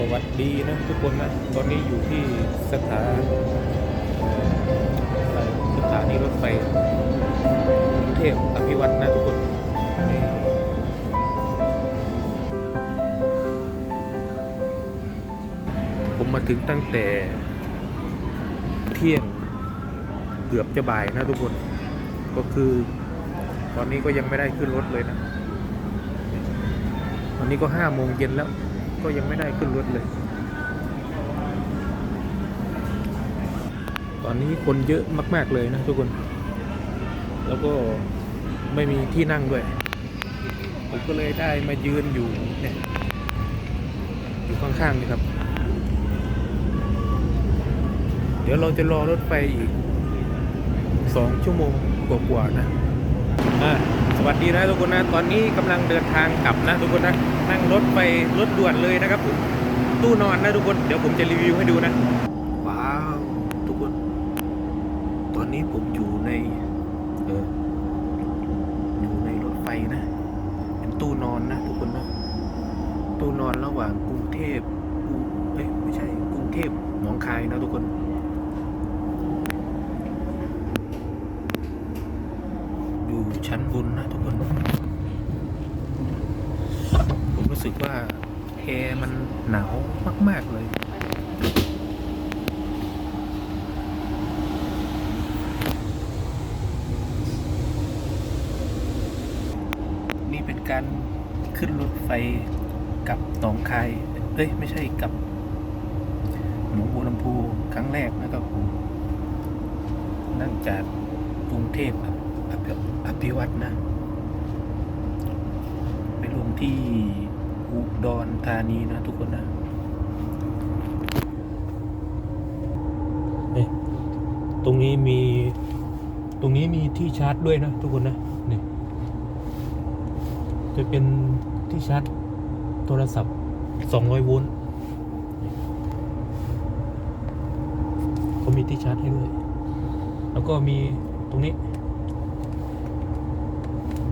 สวัสดีนะทุกคนนะ ตอนนี้อยู่ที่สถานสถานีรถไฟกรุงเทพอภิวัตนะทุกคนผมมาถึงตั้งแต่เที่ยงเกือบจะบ่ายนะทุกคน ก็คือตอนนี้ก็ยังไม่ได้ขึ้นรถเลยนะ ตอนนี้ก็ห้าโมงเย็นแล้ว ก็ยังไม่ได้ขึ้นรถเลย ตอนนี้คนเยอะมาก ๆเลยนะทุกคน แล้วก็ไม่มีที่นั่งด้วย ผมก็เลยได้มายืนอยู่เนี่ยอยู่ข้างๆนี่ครับ เดี๋ยวเราจะรอรถไฟอีกสองชั่วโมงกว่าๆนะสวัสดีนะทุกคนนะ ตอนนี้กำลังเดินทางกลับนะทุกคนนะ นั่งรถไปรถด่วนเลยนะครับผมตู้นอนนะทุกคน เดี๋ยวผมจะรีวิวให้ดูนะ ว้าว ทุกคน ตอนนี้ผมอยู่ในเอออยู่ในรถไฟนะ เป็นตู้นอนนะทุกคนนะ ตู้นอนระหว่างกรุงเทพเอ้ยไม่ใช่ กรุงเทพหนองคายนะทุกคนอยู่ชั้นบนนะทุกคน ผม รู้สึกว่าแอร์มันหนาวมาก ๆ เลย นี่เป็นการขึ้นรถไฟกับหนองคาย เอ้ย ไม่ใช่กับหนองบัวลำพูครั้งแรกนะครับผมนั่งจากกรุงเทพอภิอภิวัตนะ ไปลงที่ อุดรธานีนะทุกคนนะนี่ตรงนี้มี ตรงนี้มีที่ชาร์จด้วยนะทุกคนนะนี่จะเป็นที่ชาร์จโทรศัพท์ 200 โวลต์เขามีที่ชาร์จให้ด้วย แล้วก็มีตรงนี้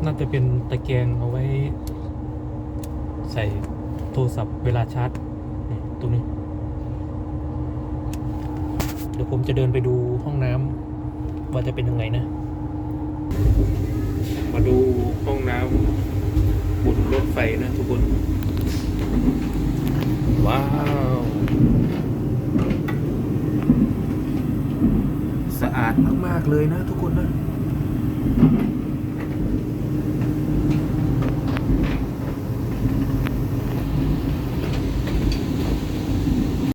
น่าจะเป็นตะแกรงเอาไว้ ใส่โทรศัพท์เวลาชาร์จตรงนี้ เดี๋ยวผมจะเดินไปดูห้องน้ำว่าจะเป็นยังไงนะ มาดูห้องน้ำบนรถไฟนะทุกคน ว้าวสะอาดมาก ๆ เลยนะทุกคนนะ